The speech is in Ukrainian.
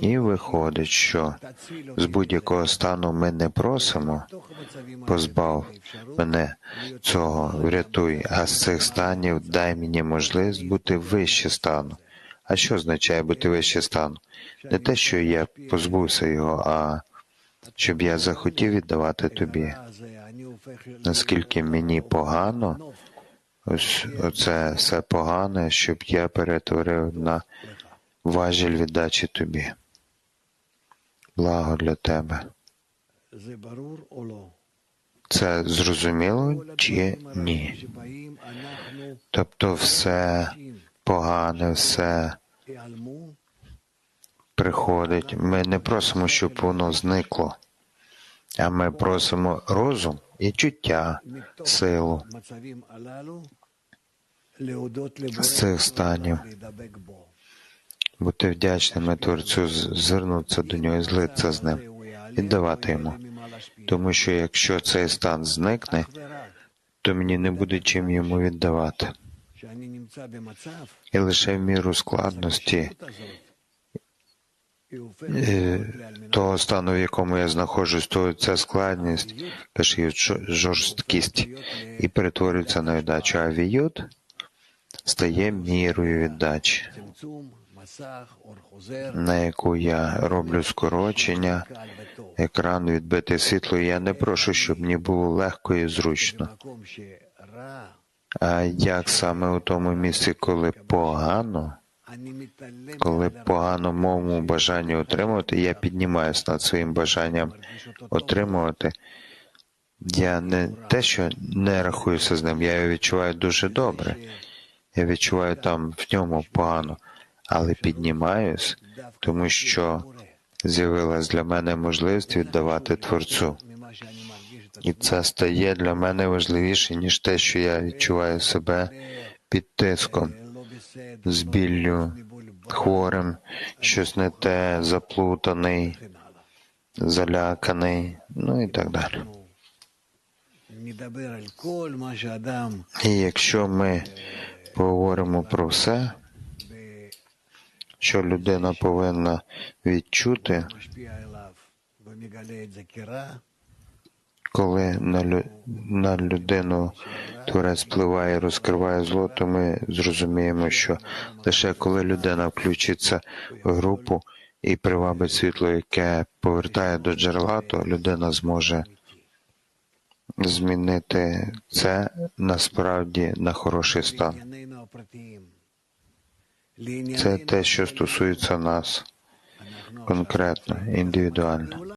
І виходить, що з будь-якого стану ми не просимо, позбав мене цього, врятуй, а з цих станів дай мені можливість бути вище стану. А що означає бути вище стану? Не те, що я позбувся його, а щоб я захотів віддавати тобі. Наскільки мені погано, ось оце все погане, щоб я перетворив на важіль віддачі тобі. Благо для тебе. Це зрозуміло чи ні? Тобто все погане, все приходить. Ми не просимо, щоб воно зникло, а ми просимо розум і чуття, силу з цих станів. Бути вдячними Творцю, звернутися до нього і злитися з ним, віддавати йому. Тому що якщо цей стан зникне, то мені не буде чим йому віддавати. І лише в міру складності е, того стану, в якому я знаходжусь, то ця складність, жо- жорсткість, і перетворюється на віддачу. А віют стає мірою віддачі, на яку я роблю скорочення, екран відбите світло. Я не прошу, щоб мені було легко і зручно. А як саме у тому місці, коли погано, коли погано моєму бажанні отримувати, я піднімаюсь над своїм бажанням отримувати. Я не те, що не рахуюся з ним, я його відчуваю дуже добре. Я відчуваю там в ньому погано, але піднімаюсь, тому що з'явилась для мене можливість віддавати Творцю. І це стає для мене важливіше, ніж те, що я відчуваю себе під тиском, з біллю, хворим, щось не те, заплутаний, заляканий, ну і так далі. І якщо ми поговоримо про все, що людина повинна відчути, коли на, лю... на людину творець впливає і розкриває зло, то ми зрозуміємо, що лише коли людина включиться в групу і привабить світло, яке повертає до джерела, то людина зможе змінити це насправді на хороший стан. Це те, що стосується нас конкретно, індивідуально.